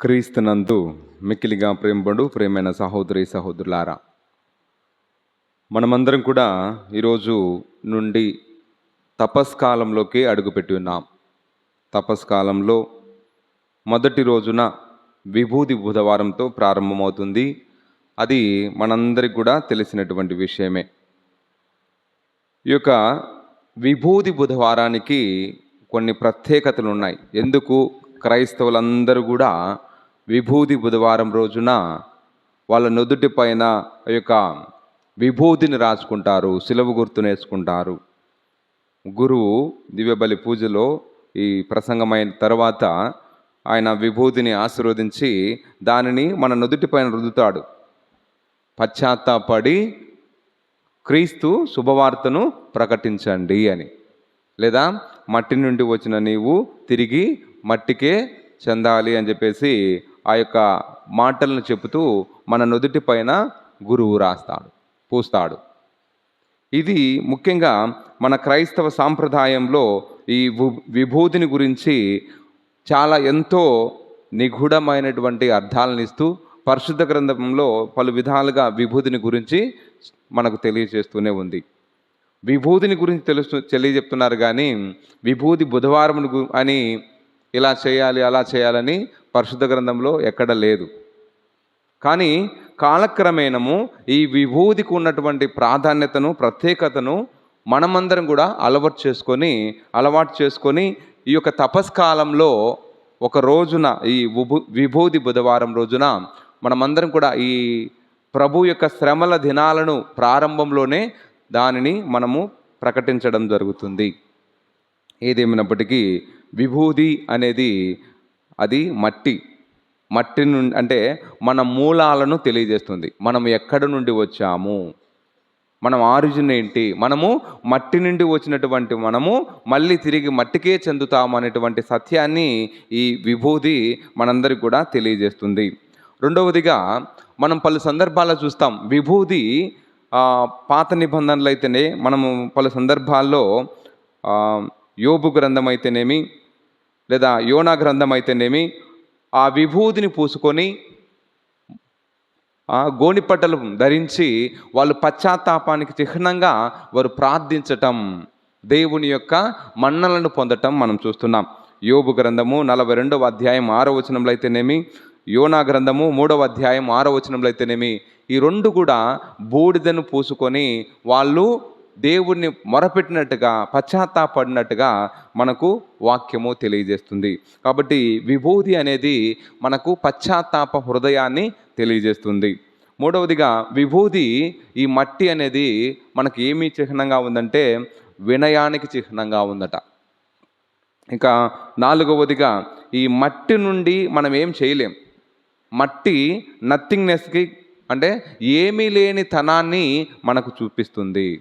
క్రీస్తునందు మిక్కిలిగా ప్రేమబడు ప్రేమైన సహోదరి సహోదరులారా మనమందరం కూడా ఈరోజు నుండి తపస్కాలంలోకి అడుగుపెట్టి ఉన్నాం. తపస్కాలంలో మొదటి రోజున విభూది బుధవారంతో ప్రారంభమవుతుంది. అది మనందరికి కూడా తెలిసినటువంటి విషయమే. ఈ యొక్క విభూది బుధవారానికి కొన్ని ప్రత్యేకతలు ఉన్నాయి ఎందుకు? క్రైస్తవులందరూ కూడా విభూది బుధవారం రోజున వాళ్ళ నుదుటి పైన యొక్క విభూతిని రాసుకుంటారు సిలవు గుర్తునేసుకుంటారు గురువు దివ్యబలి పూజలో ఈ ప్రసంగమైన తర్వాత ఆయన విభూతిని ఆశీర్వదించి దానిని మన నుదుటి పైన రుద్దుతాడు. పశ్చాత్తాపడి క్రీస్తు శుభవార్తను ప్రకటించండి అని. లేదా మట్టి నుండి వచ్చిన నీవు తిరిగి మట్టికే చెందాలి అని చెప్పేసి ఆ యొక్క మాటలను చెబుతూ మన నుదుటి పైన గురువు రాస్తాడు పూస్తాడు. ఇది ముఖ్యంగా మన క్రైస్తవ సాంప్రదాయంలో ఈ విభూతిని గురించి చాలా ఎంతో నిగూఢమైనటువంటి అర్థాలను ఇస్తూ పరిశుద్ధ గ్రంథంలో పలు విధాలుగా విభూతిని గురించి మనకు తెలియజేస్తూనే ఉంది. విభూతిని గురించి తెలుసు తెలియజెప్తున్నారు కానీ విభూతి బుధవారం అని ఇలా చేయాలి అలా చేయాలని పరిశుద్ధ గ్రంథంలో ఎక్కడ లేదు. కానీ కాలక్రమేణము ఈ విభూతికి ఉన్నటువంటి ప్రాధాన్యతను ప్రత్యేకతను మనమందరం కూడా అలవాటు చేసుకొని అలవాటు చేసుకొని ఈ యొక్క తపస్కాలంలో ఒక రోజున ఈ విభూతి బుధవారం రోజున మనమందరం కూడా ఈ ప్రభు యొక్క శ్రమల దినాలను ప్రారంభంలోనే దానిని మనము ప్రకటించడం జరుగుతుంది. ఏదేమైనప్పటికీ విభూది అనేది అది మట్టి. మట్టి నుండి అంటే మన మూలాలను తెలియజేస్తుంది. మనం ఎక్కడి నుండి వచ్చాము? మనం ఆరిజిన్ ఏంటి? మనము మట్టి నుండి వచ్చినటువంటి మనము మళ్ళీ తిరిగి మట్టికే చెందుతాము అనేటువంటి సత్యాన్ని ఈ విభూది మనందరికి కూడా తెలియజేస్తుంది. రెండవదిగా మనం పలు సందర్భాల్లో చూస్తాం. విభూది పాత నిబంధనలు అయితేనే మనము పలు సందర్భాల్లో యోబు గ్రంథం అయితేనేమి లేదా యోనా గ్రంథం అయితేనేమి ఆ విభూతిని పూసుకొని ఆ గోనిపట్టలు ధరించి వాళ్ళు పశ్చాత్తాపానికి చిహ్నంగా వారు ప్రార్థించటం దేవుని యొక్క మన్నలను పొందటం మనం చూస్తున్నాం. యోబు గ్రంథము నలభై రెండవ అధ్యాయం ఆరో వచనంలో అయితేనేమి యోనా గ్రంథము మూడవ అధ్యాయం ఆరో వచనంలో అయితేనేమి ఈ రెండు కూడా బూడిదను పూసుకొని వాళ్ళు దేవుణ్ణి మొరపెట్టినట్టుగా పశ్చాత్తాపడినట్టుగా మనకు వాక్యము తెలియజేస్తుంది. కాబట్టి విభూతి అనేది మనకు పశ్చాత్తాప హృదయాన్ని తెలియజేస్తుంది. మూడవదిగా విభూతి ఈ మట్టి అనేది మనకు ఏమి చిహ్నంగా ఉందంటే వినయానికి చిహ్నంగా ఉందట. ఇంకా నాలుగవదిగా ఈ మట్టి నుండి మనం ఏం చేయలేం. మట్టి నథింగ్నెస్కి అంటే ఏమీ లేని తనాన్ని మనకు చూపిస్తుంది.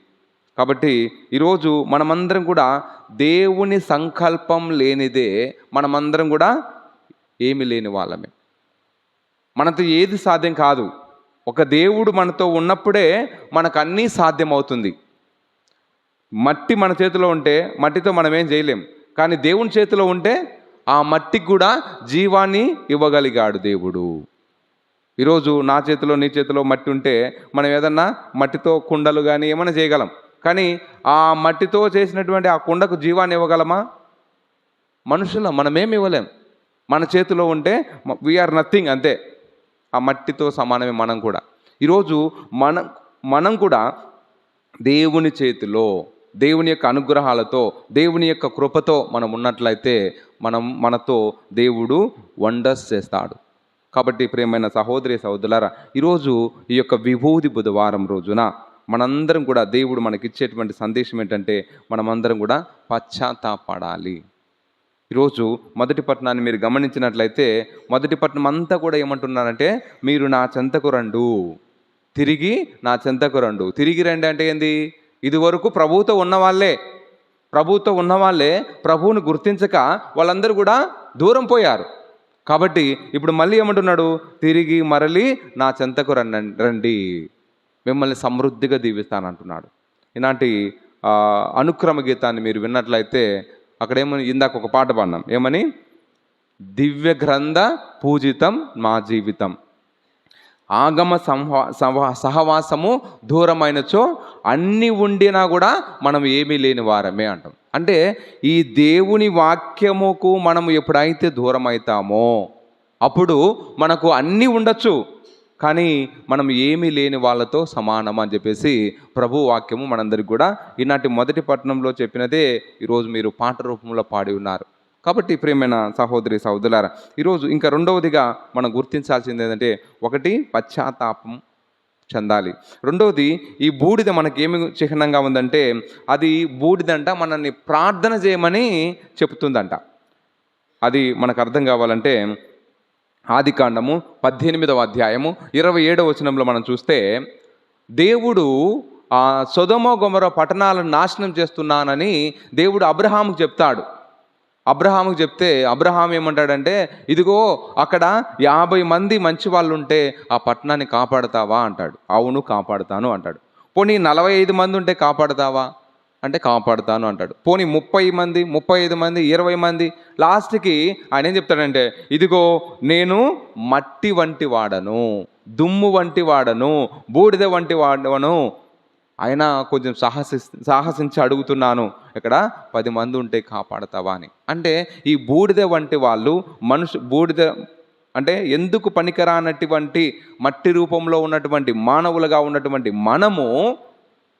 కాబట్టి ఈరోజు మనమందరం కూడా దేవుని సంకల్పం లేనిదే మనమందరం కూడా ఏమి లేని వాళ్ళమే. మనతో ఏది సాధ్యం కాదు. ఒక దేవుడు మనతో ఉన్నప్పుడే మనకు అన్నీ సాధ్యమవుతుంది. మట్టి మన చేతిలో ఉంటే మట్టితో మనం ఏం చేయలేం. కానీ దేవుని చేతిలో ఉంటే ఆ మట్టికి కూడా జీవాన్ని ఇవ్వగలిగాడు దేవుడు. ఈరోజు నా చేతిలో నీ చేతిలో మట్టి ఉంటే మనం ఏదన్నా మట్టితో కుండలు కానీ ఏమైనా చేయగలం. కానీ ఆ మట్టితో చేసినటువంటి ఆ కుండకు జీవాన్ని ఇవ్వగలమా? మనుషుల మనమేమి ఇవ్వలేం. మన చేతిలో ఉంటే వీఆర్ నథింగ్ అంతే. ఆ మట్టితో సమానమే మనం కూడా. ఈరోజు మనం మనం కూడా దేవుని చేతిలో దేవుని యొక్క అనుగ్రహాలతో దేవుని యొక్క కృపతో మనం ఉన్నట్లయితే మనం మనతో దేవుడు వండర్స్ చేస్తాడు. కాబట్టి ప్రేమైన సహోదరి సహోదరులారా ఈరోజు ఈ యొక్క విభూది బుధవారం రోజున మనందరం కూడా దేవుడు మనకిచ్చేటువంటి సందేశం ఏంటంటే మనమందరం కూడా పశ్చాత్తాపడాలి. ఈరోజు మొదటి పట్టణాన్ని మీరు గమనించినట్లయితే మొదటి పట్టణం అంతా కూడా ఏమంటున్నారంటే మీరు నా చెంతకు రండు. తిరిగి నా చెంతకు రండు. తిరిగి రండి అంటే ఏంది? ఇదివరకు ప్రభువుతో ఉన్నవాళ్ళే. ప్రభువుతో ఉన్న ప్రభువుని గుర్తించక వాళ్ళందరూ కూడా దూరం పోయారు. కాబట్టి ఇప్పుడు మళ్ళీ ఏమంటున్నాడు? తిరిగి మరలి నా చెంతకు రండి రండి. మిమ్మల్ని సమృద్ధిగా దీవిస్తానంటున్నాడు. ఇలాంటి అనుక్రమ గీతాన్ని మీరు విన్నట్లయితే అక్కడ ఏమని ఇందాక ఒక పాట పాడినాం. ఏమని? దివ్య గ్రంథ పూజితం మా జీవితం. ఆగమ సంహా సహవాసము దూరమైనచో అన్ని ఉండినా కూడా మనం ఏమీ లేని వారమే అంటాం. అంటే ఈ దేవుని వాక్యముకు మనం ఎప్పుడైతే దూరం అవుతామో అప్పుడు మనకు అన్నీ ఉండొచ్చు. కానీ మనం ఏమీ లేని వాళ్ళతో సమానం అని చెప్పేసి ప్రభు వాక్యము మనందరికి కూడా ఈనాటి మొదటి పట్టణంలో చెప్పినదే ఈరోజు మీరు పాట రూపంలో పాడి ఉన్నారు. కాబట్టి ప్రేమైన సహోదరి సహోదరులారా ఈరోజు ఇంకా రెండవదిగా మనం గుర్తించాల్సింది ఏంటంటే ఒకటి పశ్చాత్తాపం చెందాలి. రెండవది ఈ బూడిద మనకి ఏమి చిహ్నంగా ఉందంటే అది బూడిదంట మనల్ని ప్రార్థన చేయమని చెప్తుందంట. అది మనకు అర్థం కావాలంటే ఆదికాండము పద్దెనిమిదవ అధ్యాయము ఇరవై ఏడవ వచనంలో మనం చూస్తే దేవుడు ఆ సొదమో గొమర పట్టణాలను నాశనం చేస్తున్నానని దేవుడు అబ్రహాముకు చెప్తాడు. అబ్రహాముకు చెప్తే అబ్రహాం ఏమంటాడంటే ఇదిగో అక్కడ యాభై మంది మంచి వాళ్ళు ఉంటే ఆ పట్టణాన్ని కాపాడతావా అంటాడు. అవును కాపాడుతాను అంటాడు. పోనీ నలభై ఐదు మంది ఉంటే కాపాడతావా? అంటే కాపాడుతాను అంటాడు. పోనీ ముప్పై మంది ముప్పై ఐదు మంది ఇరవై మంది లాస్ట్కి ఆయన ఏం చెప్తాడంటే ఇదిగో నేను మట్టి వంటి వాడను దుమ్ము వంటి వాడను బూడిద వంటి వాడను. అయినా కొంచెం సాహసి సాహసించి అడుగుతున్నాను. ఇక్కడ పది మంది ఉంటే కాపాడతావా అని. అంటే ఈ బూడిద వంటి వాళ్ళు మనుషు బూడిద అంటే ఎందుకు పనికిరానటువంటి మట్టి రూపంలో ఉన్నటువంటి మానవులుగా ఉన్నటువంటి మనము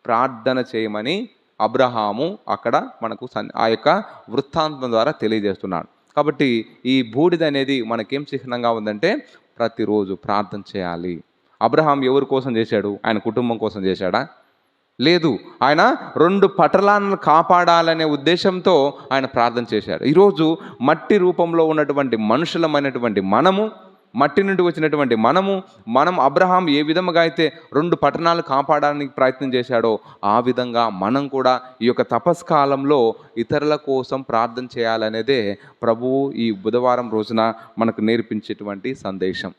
ప్రార్థన చేయమని అబ్రహాము అక్కడ మనకు సన్- ఆ యొక్క వృత్తాంతం ద్వారా తెలియజేస్తున్నాడు. కాబట్టి ఈ బూడిద అనేది మనకేం చిహ్నంగా ఉందంటే ప్రతిరోజు ప్రార్థన చేయాలి. అబ్రహాం ఎవరి కోసం చేశాడు? ఆయన కుటుంబం కోసం చేశాడా? లేదు. ఆయన రెండు పటలాలను కాపాడాలనే ఉద్దేశంతో ఆయన ప్రార్థన చేశాడు. ఈరోజు మట్టి రూపంలో ఉన్నటువంటి మనుషులమైనటువంటి మనము మట్టి నుండి వచ్చినటువంటి మనము మనం అబ్రహాం ఏ విధముగా అయితే రెండు పట్టణాలు కాపాడడానికి ప్రయత్నం చేశాడో ఆ విధంగా మనం కూడా ఈ యొక్క తపస్కాలంలో ఇతరుల కోసం ప్రార్థన చేయాలనేదే ప్రభువు ఈ బుధవారం రోజున మనకు నేర్పించేటువంటి సందేశం.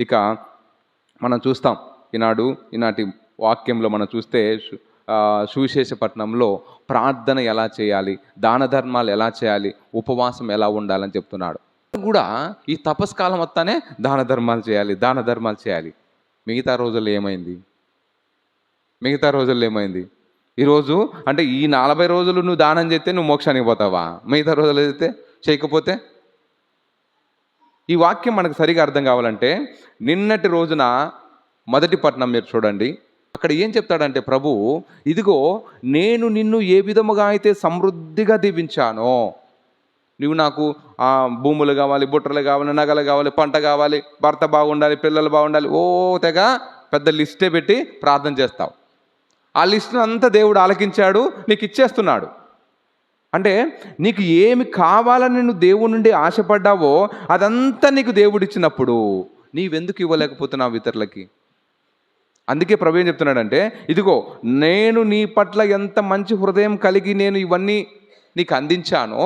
ఇక మనం చూస్తాం ఈనాడు ఈనాటి వాక్యంలో మనం చూస్తే సువిశేషపట్నంలో ప్రార్థన ఎలా చేయాలి దాన ధర్మాలు ఎలా చేయాలి ఉపవాసం ఎలా ఉండాలని చెప్తున్నాడు. కూడా ఈ తపస్కాలం వస్తానే దాన ధర్మాలు చేయాలి దాన ధర్మాలు చేయాలి. మిగతా రోజుల్లో ఏమైంది? మిగతా రోజుల్లో ఏమైంది? ఈరోజు అంటే ఈ నలభై రోజులు నువ్వు దానం చేస్తే నువ్వు మోక్షానికి పోతావా? మిగతా రోజులు అయితే చేయకపోతే? ఈ వాక్యం మనకు సరిగా అర్థం కావాలంటే నిన్నటి రోజున మొదటి పట్నం మీరు చూడండి. అక్కడ ఏం చెప్తాడంటే ప్రభు ఇదిగో నేను నిన్ను ఏ విధముగా అయితే సమృద్ధిగా దీవించానో నువ్వు నాకు ఆ, భూములు కావాలి బుట్టలు కావాలి నగలు కావాలి పంట కావాలి భర్త బాగుండాలి పిల్లలు బాగుండాలి ఓ తెగ పెద్ద లిస్టే పెట్టి ప్రార్థన చేస్తావు. ఆ లిస్టును అంతా దేవుడు ఆలకించాడు నీకు ఇచ్చేస్తున్నాడు. అంటే నీకు ఏమి కావాలని నువ్వు దేవుడి నుండి ఆశపడ్డావో అదంతా నీకు దేవుడు ఇచ్చినప్పుడు నీవెందుకు ఇవ్వలేకపోతున్నావు ఇతరులకి? అందుకే ప్రభు ఏం చెప్తున్నాడంటే ఇదిగో నేను నీ పట్ల ఎంత మంచి హృదయం కలిగి నేను ఇవన్నీ నీకు అందించానో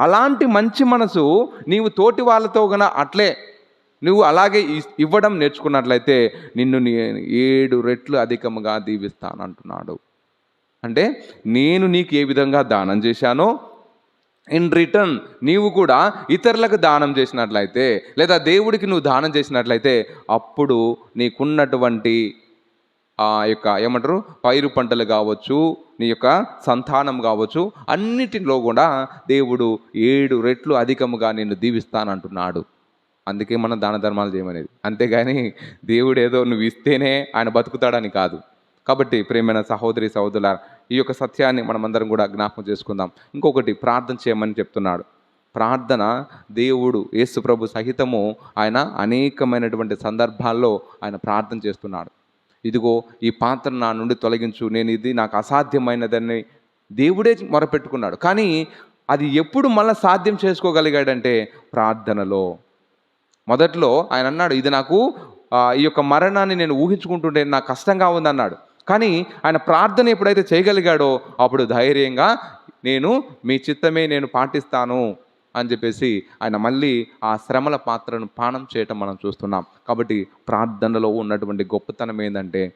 అలాంటి మంచి మనసు నీవు తోటి వాళ్ళతో గన అట్లే నువ్వు అలాగే ఇ- ఇవ్వడం నేర్చుకున్నట్లయితే నిన్ను నీ ఏడు రెట్లు అధికముగా దీవిస్తానంటున్నాడు. అంటే నేను నీకు ఏ విధంగా దానం చేశానో ఇన్ రిటర్న్ నీవు కూడా ఇతరులకు దానం చేసినట్లయితే లేదా దేవుడికి నువ్వు దానం చేసినట్లయితే అప్పుడు నీకున్నటువంటి ఆ యొక్క ఏమంటారు? పైరు పంటలు కావచ్చు నీ యొక్క సంతానం కావచ్చు అన్నిటిలో కూడా దేవుడు ఏడు రెట్లు అధికముగా నిన్ను దీవిస్తానంటున్నాడు. అందుకే మనం దాన ధర్మాలు చేయమనేది. అంతేగాని దేవుడు ఏదో నువ్వు ఇస్తేనే ఆయన బతుకుతాడని కాదు. కాబట్టి ప్రేమైన సహోదరి సహోదరుల ఈ యొక్క సత్యాన్ని మనమందరం కూడా జ్ఞాపకం చేసుకుందాం. ఇంకొకటి ప్రార్థన చేయమని చెప్తున్నాడు. ప్రార్థన దేవుడు యేసుప్రభు సహితము ఆయన అనేకమైనటువంటి సందర్భాల్లో ఆయన ప్రార్థన చేస్తున్నాడు. ఇదిగో ఈ పాత్ర నా నుండి తొలగించు. నేను ఇది నాకు అసాధ్యమైనదని దేవుడే మొరపెట్టుకున్నాడు. కానీ అది ఎప్పుడు మళ్ళీ సాధ్యం చేసుకోగలిగాడంటే ప్రార్థనలో. మొదట్లో ఆయన అన్నాడు ఇది నాకు ఈ యొక్క మరణాన్ని నేను ఊహించుకుంటుంటే నాకు కష్టంగా ఉందన్నాడు. కానీ ఆయన ప్రార్థన ఎప్పుడైతే చేయగలిగాడో అప్పుడు ధైర్యంగా నేను మీ చిత్తమే నేను పాటిస్తాను. అని చెప్పేసి ఆయన మళ్ళీ ఆ శ్రమల పాత్రను పానం చేయటం మనం చూస్తున్నాం. కాబట్టి ప్రార్థనలో ఉన్నటువంటి గొప్పతనం ఏంటంటే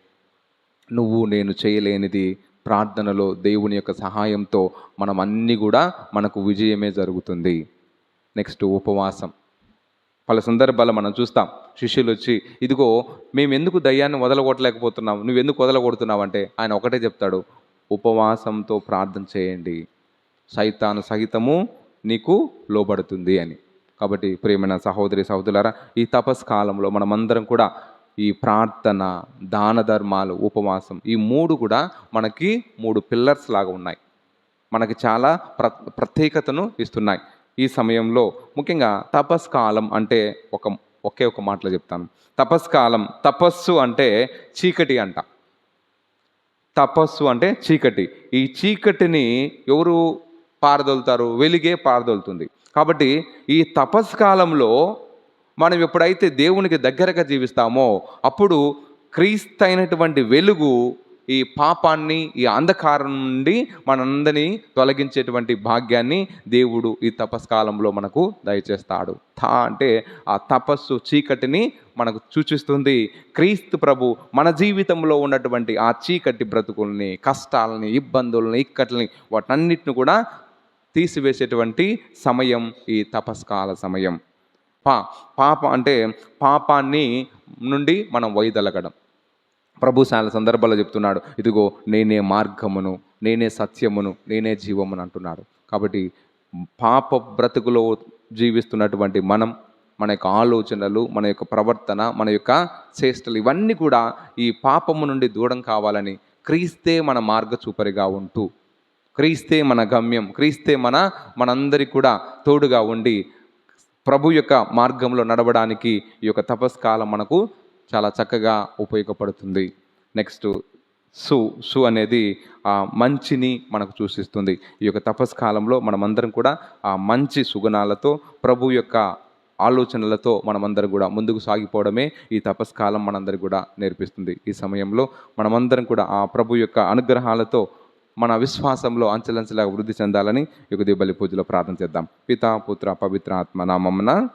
నువ్వు నేను చేయలేనిది ప్రార్థనలో దేవుని యొక్క సహాయంతో మనం అన్నీ కూడా మనకు విజయమే జరుగుతుంది. నెక్స్ట్ ఉపవాసం. పలు సందర్భాలు మనం చూస్తాం శిష్యులు వచ్చి ఇదిగో మేము ఎందుకు దయ్యాన్ని వదలగొట్టలేకపోతున్నాం నువ్వు ఎందుకు వదలగొడుతున్నావు? అంటే ఆయన ఒకటే చెప్తాడు ఉపవాసంతో ప్రార్థన చేయండి. సైతాను సహితము నీకు లోబడుతుంది అని. కాబట్టి ప్రేమైన సహోదరి సహోదరులారా ఈ తపస్ కాలంలో మనమందరం కూడా ఈ ప్రార్థన దాన ధర్మాలు ఉపవాసం ఈ మూడు కూడా మనకి మూడు పిల్లర్స్ లాగా ఉన్నాయి. మనకి చాలా ప్ర ప్రత్యేకతను ఇస్తున్నాయి. ఈ సమయంలో ముఖ్యంగా తపస్ కాలం అంటే ఒక ఒకే ఒక మాటలో చెప్తాను. తపస్ కాలం తపస్సు అంటే చీకటి అంట. తపస్సు అంటే చీకటి. ఈ చీకటిని ఎవరు పారదోలుతారు వెలుగే పారదోలుతుంది. కాబట్టి ఈ తపస్ కాలంలో మనం ఎప్పుడైతే దేవునికి దగ్గరగా జీవిస్తామో అప్పుడు క్రీస్తైనటువంటి వెలుగు ఈ పాపాన్ని ఈ అంధకారం నుండి మనందరినీ తొలగించేటువంటి భాగ్యాన్ని దేవుడు ఈ తపస్కాలంలో మనకు దయచేస్తాడు. థా అంటే ఆ తపస్సు చీకటిని మనకు సూచిస్తుంది. క్రీస్తు ప్రభు మన జీవితంలో ఉన్నటువంటి ఆ చీకటి బ్రతుకుల్ని కష్టాలని ఇబ్బందుల్ని ఇక్కట్లని వాటన్నిటిని కూడా తీసివేసేటువంటి సమయం ఈ తపస్కాల సమయం. పా పాప అంటే పాపాన్ని నుండి మనం వైదొలగడం. ప్రభు చాలా సందర్భాల్లో చెప్తున్నాడు ఇదిగో నేనే మార్గమును నేనే సత్యమును నేనే జీవమును అంటున్నాడు. కాబట్టి పాప బ్రతుకులో జీవిస్తున్నటువంటి మనం మన యొక్క ఆలోచనలు మన యొక్క ప్రవర్తన మన యొక్క చేష్టలు ఇవన్నీ కూడా ఈ పాపము నుండి దూరం కావాలని క్రీస్తే మన మార్గ చూపరిగా ఉంటూ క్రీస్తే మన గమ్యం క్రీస్తే మన మనందరి కూడా తోడుగా ఉండి ప్రభు యొక్క మార్గంలో నడవడానికి ఈ యొక్క తపస్కాలం మనకు చాలా చక్కగా ఉపయోగపడుతుంది. నెక్స్ట్ సు సు అనేది ఆ మంచిని మనకు సూచిస్తుంది. ఈ యొక్క తపస్కాలంలో మనమందరం కూడా ఆ మంచి సుగుణాలతో ప్రభు యొక్క ఆలోచనలతో మనమందరం కూడా ముందుకు సాగిపోవడమే ఈ తపస్కాలం మనందరికి కూడా నేర్పిస్తుంది. ఈ సమయంలో మనమందరం కూడా ఆ ప్రభు యొక్క అనుగ్రహాలతో మన విశ్వాసంలో అంచెలంచెలాగా వృద్ధి చెందాలని యుగ బలి పూజలో ప్రార్థన చేద్దాం. పితా పుత్ర పవిత్ర ఆత్మ నామమున